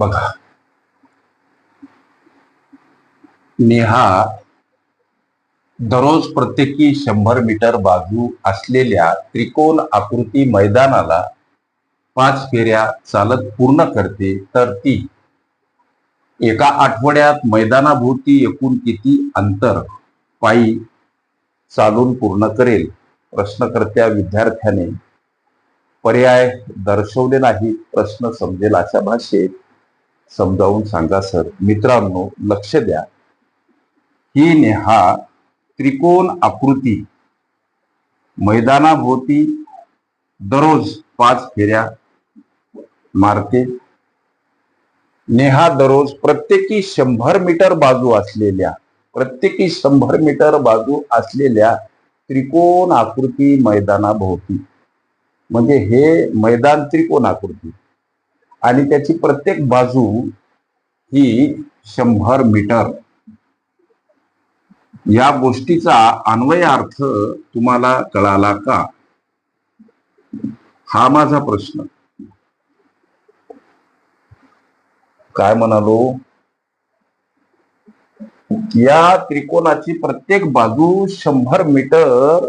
बघा. नेहा दररोज प्रत्येकी शंभर मीटर बाजू असलेल्या त्रिकोण आकृती मैदानाला पाच फेऱ्या चालत पूर्ण करते तर ती एका आठवड्यात मैदानाभोवती एकूण किती अंतर पायी चालून पूर्ण करेल? प्रश्नकर्त्या विद्यार्थ्याने पर्याय दर्शवले नाही प्रश्न समजेल अशा भाषेत. समजावून सांगा सर. मित्रांनो लक्ष द्या. ही नेहा त्रिकोण आकृती मैदानाभोवती दररोज पाच फेऱ्या मारते. नेहा दररोज प्रत्येकी शंभर मीटर बाजू असलेल्या प्रत्येकी शंभर मीटर बाजू असलेल्या त्रिकोण आकृती मैदानाभोवती. म्हणजे हे मैदान त्रिकोण आकृती. आणि त्याची प्रत्येक बाजू ही शंभर मीटर. या गोष्टीचा अन्वयार्थ तुम्हाला कळाला का? हा माझा प्रश्न. काय म्हणालो? या त्रिकोणाची प्रत्येक बाजू शंभर मीटर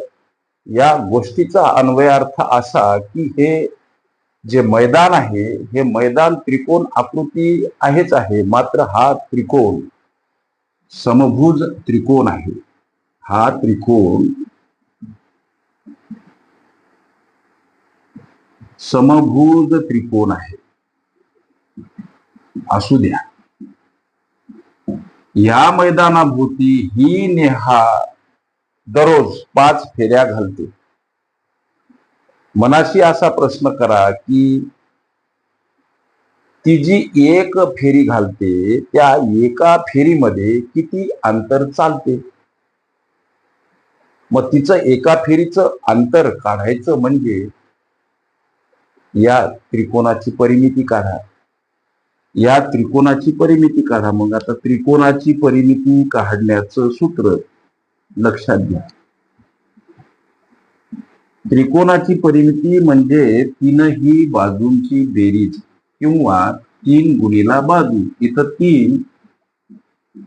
या गोष्टीचा अन्वयार्थ असा की हे जे मैदान आहे हे मैदान त्रिकोण आकृती आहेच आहे मात्र हा त्रिकोण समभुज त्रिकोण आहे. हा त्रिकोण समभुज त्रिकोण आहे. असू द्या. या मैदानाभोवती ही नेहा दररोज पाच फेऱ्या घालते. मनाशी असा प्रश्न करा की ती जी एक फेरी घालते त्या एका फेरीमध्ये किती अंतर चालते? मग तिचं एका फेरीचं अंतर काढायचं म्हणजे या त्रिकोणाची परिमिती काढा. या त्रिकोणाची परिमिती काढा. मग आता त्रिकोणाची परिमिती काढण्याचं सूत्र लक्षात घ्या. त्रिकोणाची परिमिती म्हणजे तीनही बाजूंची बेरीज किंवा तीन गुणीला बाजू. इथं तीन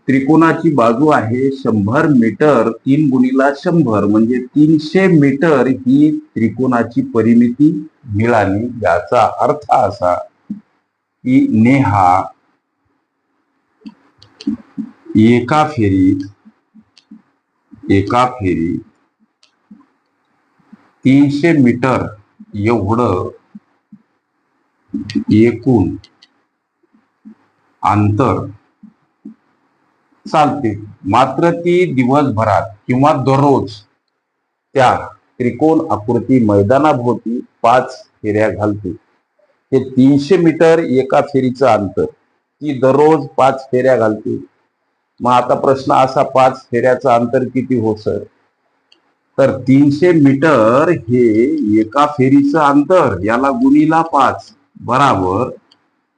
त्रिकोणाची बाजू आहे शंभर मीटर तीन गुणीला शंभर. म्हणजे तीनशे मीटर ही त्रिकोणाची परिमिती मिळाली. याचा अर्थ असा की नेहा एका फेरीत एका फेरीत तीनशे मीटर एवढं एकूण अंतर चालते. मात्र ती दिवसभरात किंवा दररोज त्या त्रिकोण आकृती मैदानाभोवती पाच फेऱ्या घालते. हे तीनशे मीटर एका फेरीचं अंतर. ती दररोज पाच फेऱ्या घालते. मग आता प्रश्न असा पाच फेऱ्याचं अंतर किती हो सर? तर तीनशे मीटर हे एका फेरीचं अंतर याला गुणीला पाच बराबर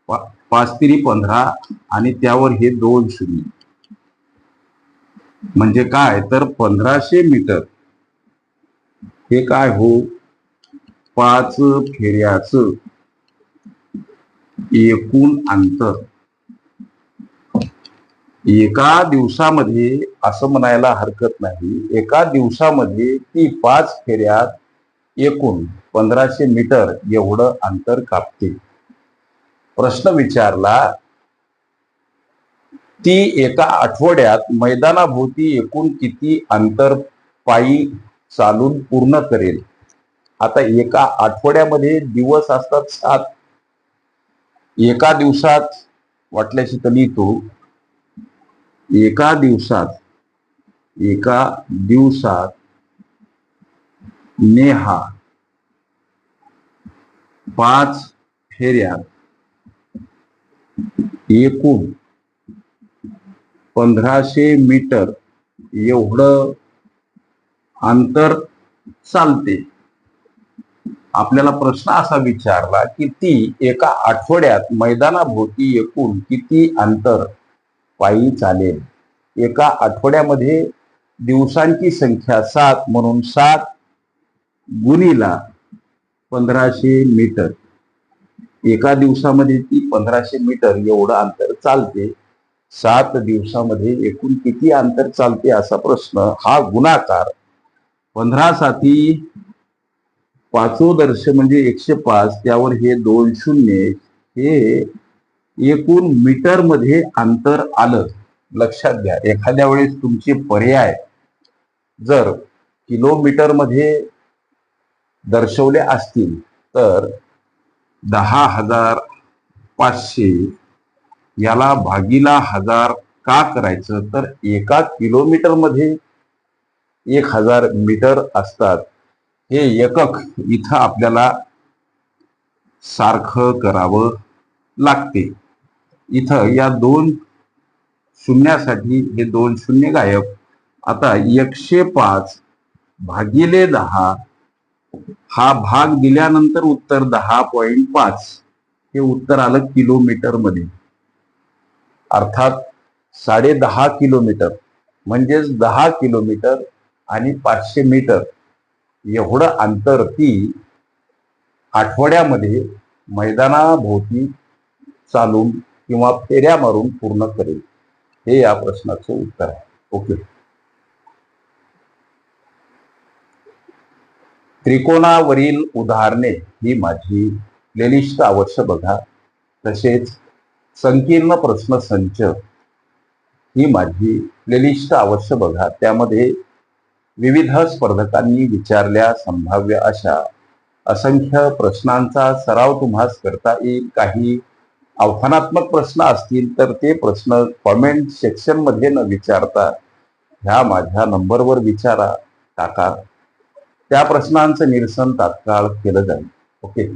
पा- पाच तिरी पंधरा आणि त्यावर हे दोन शून्य. म्हणजे काय? तर पंधराशे मीटर. हे काय हो? पाच फेऱ्याचं एकूण अंतर. एका दिवसामध्ये असं म्हणायला हरकत नाही. एका दिवसामध्ये ती पाच फेऱ्यात एकूण पंधराशे मीटर एवढं अंतर कापते. प्रश्न विचारला ती एका आठवड्यात मैदानाभोवती एकूण किती अंतर पायी चालून पूर्ण करेल? आता एका आठवड्यामध्ये दिवस असतात सात. एका दिवसात वाटल्याशी तर लिहितो एका दिवसात एका दिवसात नेहा पाच फेऱ्यात एकूण पंधराशे मीटर एवढं अंतर चालते. आपल्याला प्रश्न असा विचारला की ती एका आठवड्यात मैदानाभोवती एकूण किती अंतर पायी चालेल. एका आठवड्यामध्ये दिवसांची संख्या सात म्हणून सात गुणीला पंधराशे मीटर. एका दिवसामध्ये ती पंधराशे मीटर एवढं अंतर चालते. सात दिवसामध्ये एकूण किती अंतर चालते असा प्रश्न हा गुणाकार पंधरा साथी पाचो दर्श म्हणजे एकशे पाच त्यावर हे दोन शून्य हे एकूण मीटरमध्ये अंतर आलं. लक्षात घ्या एखाद्या वेळेस तुमचे पर्याय जर किलोमीटरमध्ये दर्शवले असतील तर दहा हजार पाचशे याला भागीला हजार का करायचं? तर एका किलोमीटरमध्ये एक हजार मीटर असतात. हे एकक इथं आपल्याला सारखं करावं लागते. इथं या दोन शून्यासाठी हे दोन शून्य गायब. आता एकशे पाच भागिले दहा हा भाग दिल्यानंतर उत्तर दहा पॉइंट पाच. हे उत्तर आलं किलोमीटरमध्ये अर्थात साडे दहा किलोमीटर. म्हणजेच दहा किलोमीटर आणि पाचशे मीटर. एवढं अंतर ती आठवड्यामध्ये मैदानाभोवती चालून किंवा फेऱ्या मारून पूर्ण करेल. हे या प्रश्नाचं उत्तर आहे. ओके. त्रिकोणावरील उदाहरणे ही माझी प्लेलिस्ट अवश्य बघा. तसेच संकीर्ण प्रश्न संच ही माझी प्लेलिस्ट अवश्य बघा. त्यामध्ये विविध स्पर्धकांनी विचारल्या संभाव्य अशा असंख्य प्रश्नांचा सराव तुम्हास करता येईल. काही आव्हानात्मक प्रश्न असतील तर ते प्रश्न कॉमेंट सेक्शनमध्ये न विचारता ह्या माझ्या नंबरवर विचारा टाका त्या प्रश्नांचं निरसन तात्काळ केलं जाईल. ओके